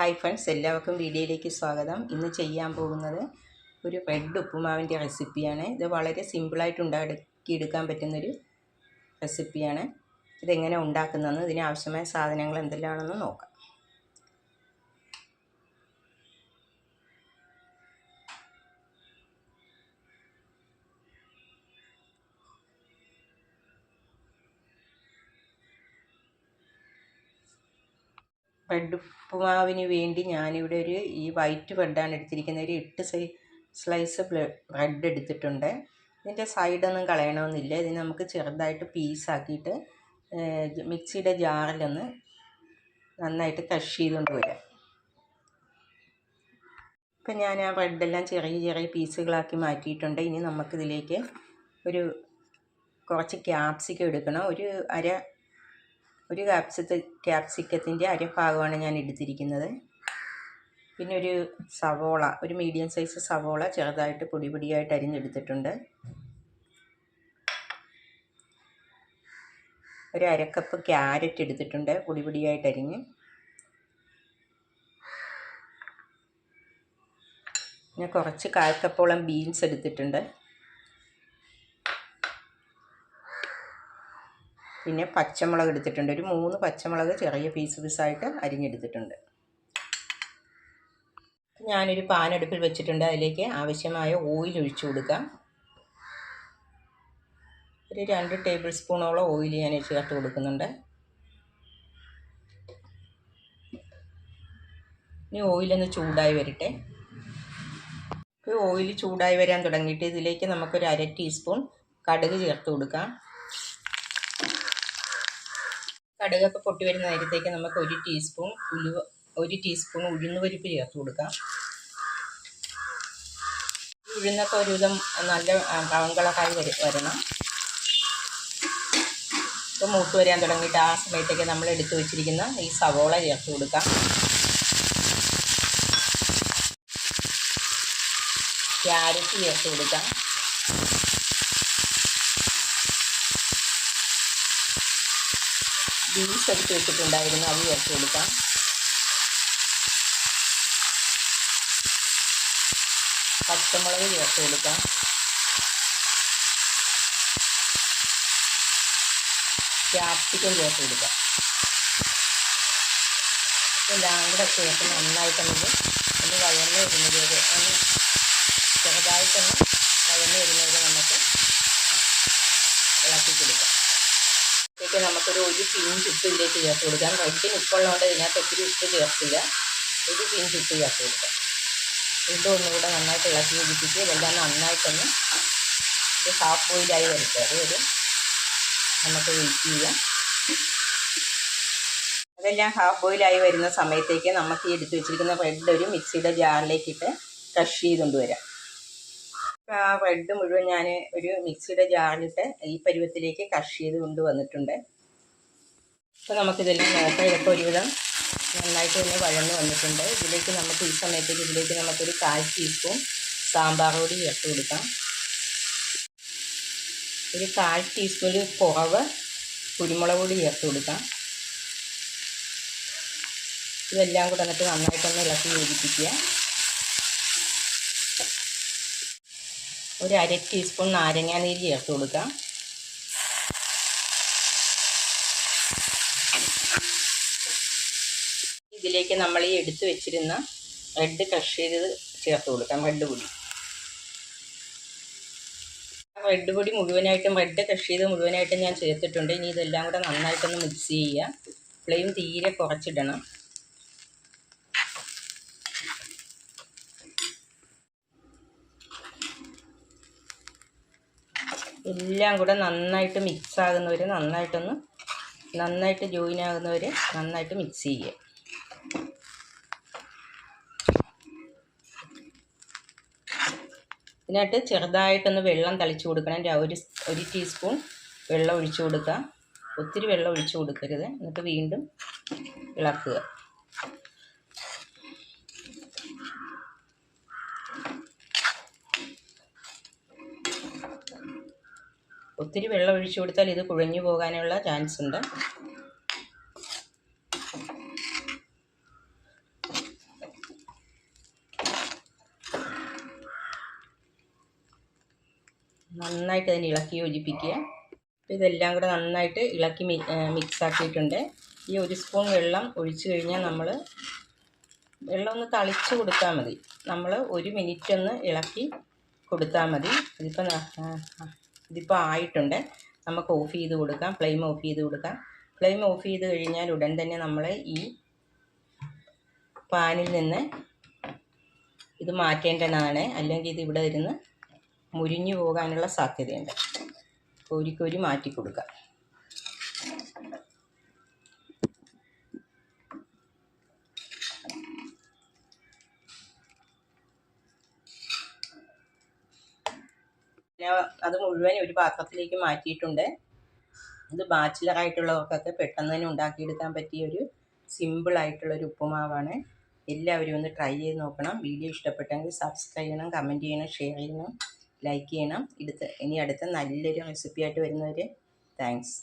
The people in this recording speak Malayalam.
ഹായ് ഫ്രണ്ട്സ് എല്ലാവർക്കും വീഡിയോയിലേക്ക് സ്വാഗതം. ഇന്ന് ചെയ്യാൻ പോകുന്നത് ഒരു ബ്രെഡ് ഉപ്പുമാവിന്റെ റെസിപ്പിയാണ്. ഇത് വളരെ സിമ്പിളായിട്ട് ഉണ്ടാക്കിയെടുക്കാൻ പറ്റുന്നൊരു റെസിപ്പിയാണ്. ഇതെങ്ങനെ ഉണ്ടാക്കുന്നതെന്ന് ഇതിന് ആവശ്യമായ സാധനങ്ങൾ എന്തെല്ലാമാണെന്ന് നോക്കാം. ബ്രെഡ് ഉപ്പുമാവിന് വേണ്ടി ഞാനിവിടെ ഒരു ഈ വൈറ്റ് ബ്രെഡാണ് എടുത്തിരിക്കുന്നത്. ഒരു എട്ട് സൈ സ്ലൈസ് ബ്രെഡ് എടുത്തിട്ടുണ്ട്. ഇതിന്റെ സൈഡൊന്നും കളയണമെന്നില്ല. ഇത് നമുക്ക് ചെറുതായിട്ട് പീസാക്കിയിട്ട് മിക്സിയുടെ ജാറിലൊന്ന് നന്നായിട്ട് കഷ് ചെയ്തുകൊണ്ട് വരാം. ഇപ്പം ഞാൻ ആ ബ്രെഡെല്ലാം ചെറിയ ചെറിയ പീസുകളാക്കി മാറ്റിയിട്ടുണ്ട്. ഇനി നമുക്കിതിലേക്ക് ഒരു കുറച്ച് ക്യാപ്സിക്കം എടുക്കണം. ഒരു അര ഒരു ക്യാപ്സിക്ക ക്യാപ്സിക്കത്തിന്റെ അരഭാഗമാണ് ഞാൻ എടുത്തിരിക്കുന്നത്. പിന്നെ ഒരു സവോള ഒരു മീഡിയം സൈസ് സവോള ചെറുതായിട്ട് പൊടി പൊടിയായിട്ട് അരിഞ്ഞെടുത്തിട്ടുണ്ട്. ഒരു അരക്കപ്പ് ക്യാരറ്റ് എടുത്തിട്ടുണ്ട് പൊടി പൊടിയായിട്ട് അരിഞ്ഞ്. പിന്നെ കുറച്ച് കാൽ ബീൻസ് എടുത്തിട്ടുണ്ട്. പിന്നെ പച്ചമുളക് എടുത്തിട്ടുണ്ട്. ഒരു മൂന്ന് പച്ചമുളക് ചെറിയ പീസ് പീസായിട്ട് അരിഞ്ഞെടുത്തിട്ടുണ്ട്. ഞാനൊരു പാനടുപ്പിൽ വെച്ചിട്ടുണ്ട്. അതിലേക്ക് ആവശ്യമായ ഓയിൽ ഒഴിച്ചു കൊടുക്കാം. ഒരു രണ്ട് ടേബിൾ സ്പൂണോളം ഓയിൽ ഞാൻ ചേർത്ത് കൊടുക്കുന്നുണ്ട്. ഇനി ഓയിലൊന്ന് ചൂടായി വരട്ടെ. ഓയിൽ ചൂടായി വരാൻ തുടങ്ങിയിട്ട് ഇതിലേക്ക് നമുക്കൊരു അര ടീസ്പൂൺ കടുക് ചേർത്ത് കൊടുക്കാം. കടുകൊക്കെ പൊട്ടി വരുന്ന നേരത്തേക്ക് നമുക്ക് ഒരു ടീസ്പൂൺ ഉലുവ ഒരു ടീസ്പൂൺ ഉഴുന്നുപരിപ്പ് ചേർത്ത് കൊടുക്കാം. ഉഴുന്നൊക്കെ ഒരുവിധം നല്ല ബ്രൗൺ കളറായി വരണം. ഇപ്പോൾ മൂത്ത് വരാൻ തുടങ്ങിയിട്ട് ആ സമയത്തേക്ക് നമ്മൾ എടുത്തു വെച്ചിരിക്കുന്ന ഈ സവോള ചേർത്ത് കൊടുക്കാം. ക്യാരറ്റ് ചേർത്ത് കൊടുക്കാം. ബീൻസ് എടുത്ത് വെച്ചിട്ടുണ്ടായിരുന്നു. അത് ചേർത്ത് കൊടുക്കാം. പച്ചമുളക് ചേർത്ത് കൊടുക്കാം. ക്യാപ്സിക്കം ചേർത്ത് കൊടുക്കാം. എല്ലാം കൂടെ ചേർത്ത് നന്നായിട്ടൊന്നത് ഒന്ന് വഴന്ന് വരുന്നത് വരെ ഒന്ന് ചെറുതായിട്ടൊന്ന് വഴന്ന് വരുന്നത് വരെ നമുക്ക് ഇളക്കി കൊടുക്കാം. ഇതിലേക്ക് നമുക്കൊരു ഒരു പിഞ്ച് ഉപ്പ് ഇതിലേക്ക് ചേർത്ത് കൊടുക്കാം റെഡിന് ഉപ്പുള്ളതുകൊണ്ട് ഇതിനകത്ത് ഒത്തിരി ഉപ്പ് ചേർത്തില്ല. ഒരു പിഞ്ച് ഉപ്പ് ചേർത്ത് കൊടുക്കാം വീണ്ടും ഒന്നുകൂടെ നന്നായിട്ട് ഇളക്കി യോജിപ്പിച്ച് ഇതെല്ലാം നന്നായിട്ടൊന്ന് ഒരു ഹാഫ് ബോയിലായി വരട്ടെ. അത് ഒരു നമുക്ക് വെയിറ്റ് ചെയ്യാം. അതെല്ലാം ഹാഫ് ബോയിലായി വരുന്ന സമയത്തേക്ക് നമുക്ക് ഈ എടുത്ത് വെച്ചിരിക്കുന്ന ബ്രെഡ് ഒരു മിക്സിയുടെ ജാറിലേക്കിട്ട് ക്രഷ് ചെയ്തുകൊണ്ട് വരാം. ബ്രെഡ് മുഴുവൻ ഞാൻ ഒരു മിക്സിയുടെ ജാറിലിട്ട് ഈ പരുവത്തിലേക്ക് കഷ് ചെയ്ത് കൊണ്ടുവന്നിട്ടുണ്ട്. അപ്പോൾ നമുക്കിതെല്ലാം നോക്കാം. ഇതൊക്കെ ഒരുവിധം നന്നായിട്ട് തന്നെ വഴന്ന് വന്നിട്ടുണ്ട്. ഇതിലേക്ക് നമുക്ക് ഈ സമയത്തേക്ക് ഇതിലേക്ക് നമുക്കൊരു കാൽ ടീസ്പൂൺ സാമ്പാർ പൊടി ചേർത്ത് കൊടുക്കാം. ഒരു കാൽ ടീസ്പൂൺ കുറവ് കുരുമുളക് പൊടി ചേർത്ത് കൊടുക്കാം. ഇതെല്ലാം കൂടെ എന്നിട്ട് നന്നായിട്ടൊന്ന് ഇളക്കി യോജിപ്പിക്കുക. ഒരു അര ടീസ്പൂൺ നാരങ്ങാനീര് ചേർത്ത് കൊടുക്കാം. ഇതിലേക്ക് നമ്മൾ ഈ എടുത്തു വെച്ചിരുന്ന റെഡ് ക്രഷ് ചെയ്ത് ചേർത്ത് കൊടുക്കാം റെഡ് പൊടി. റെഡ് പൊടി മുഴുവനായിട്ടും റെഡ് ക്രഷ് ചെയ്ത് മുഴുവനായിട്ടും ഞാൻ ചേർത്തിട്ടുണ്ട്. ഇനി ഇതെല്ലാം കൂടെ നന്നായിട്ടൊന്ന് മിക്സ് ചെയ്യുക. ഫ്ലെയിം തീരെ കുറച്ചിടണം. എല്ലാം കൂടെ നന്നായിട്ട് മിക്സ് ആകുന്നവർ നന്നായിട്ടൊന്ന് നന്നായിട്ട് ജോയിൻ ആകുന്നവർ നന്നായിട്ട് മിക്സ് ചെയ്യുക ഇതിനകത്ത് ചെറുതായിട്ടൊന്ന് വെള്ളം തളിച്ചു കൊടുക്കണം. ഒരു ഒരു ടീസ്പൂൺ വെള്ളം ഒഴിച്ചു കൊടുക്കുക. ഒത്തിരി വെള്ളം ഒഴിച്ചു കൊടുക്കരുത്. എന്നിട്ട് വീണ്ടും ഇളക്കുക. ഒത്തിരി വെള്ളം ഒഴിച്ചു കൊടുത്താൽ ഇത് കുഴഞ്ഞു പോകാനുള്ള ചാൻസ് ഉണ്ട്. നന്നായിട്ട് അതിന് ഇളക്കി യോജിപ്പിക്കുക. ഇതെല്ലാം കൂടെ നന്നായിട്ട് ഇളക്കി മിക്സ് ആക്കിയിട്ടുണ്ട്. ഈ ഒരു സ്പൂൺ വെള്ളം ഒഴിച്ചു കഴിഞ്ഞാൽ നമ്മൾ വെള്ളം ഒന്ന് തളിച്ച് കൊടുത്താൽ മതി. നമ്മൾ ഒരു മിനിറ്റ് ഒന്ന് ഇളക്കി കൊടുത്താൽ മതി. ഇതിപ്പോൾ ഇതിപ്പോൾ ആയിട്ടുണ്ട്. നമുക്ക് ഓഫ് ചെയ്ത് കൊടുക്കാം. ഫ്ലെയിം ഓഫ് ചെയ്ത് കൊടുക്കാം. ഫ്ലെയിം ഓഫ് ചെയ്ത് കഴിഞ്ഞാൽ ഉടൻ തന്നെ നമ്മൾ ഈ പാനിൽ നിന്ന് ഇത് മാറ്റേണ്ടതാണ്. അല്ലെങ്കിൽ ഇത് ഇവിടെ ഇരുന്ന് മുരിഞ്ഞു പോകാനുള്ള സാധ്യതയുണ്ട്. കോരിക്കോരി മാറ്റി കൊടുക്കാം. പിന്നെ അത് മുഴുവൻ ഒരു പാത്രത്തിലേക്ക് മാറ്റിയിട്ടുണ്ട്. ഇത് ബാച്ചിലറായിട്ടുള്ളവർക്കൊക്കെ പെട്ടെന്ന് തന്നെ ഉണ്ടാക്കിയെടുക്കാൻ പറ്റിയ ഒരു സിമ്പിളായിട്ടുള്ളൊരു ഉപ്പുമാവാണ്. എല്ലാവരും ഒന്ന് ട്രൈ ചെയ്ത് നോക്കണം. വീഡിയോ ഇഷ്ടപ്പെട്ടെങ്കിൽ സബ്സ്ക്രൈബ് ചെയ്യണം കമന്റ് ചെയ്യണം ഷെയർ ചെയ്യണം ലൈക്ക് ചെയ്യണം. ഇടുത്ത് ഇനി അടുത്ത നല്ലൊരു റെസിപ്പിയായിട്ട് വരുന്നവരെ താങ്ക്സ്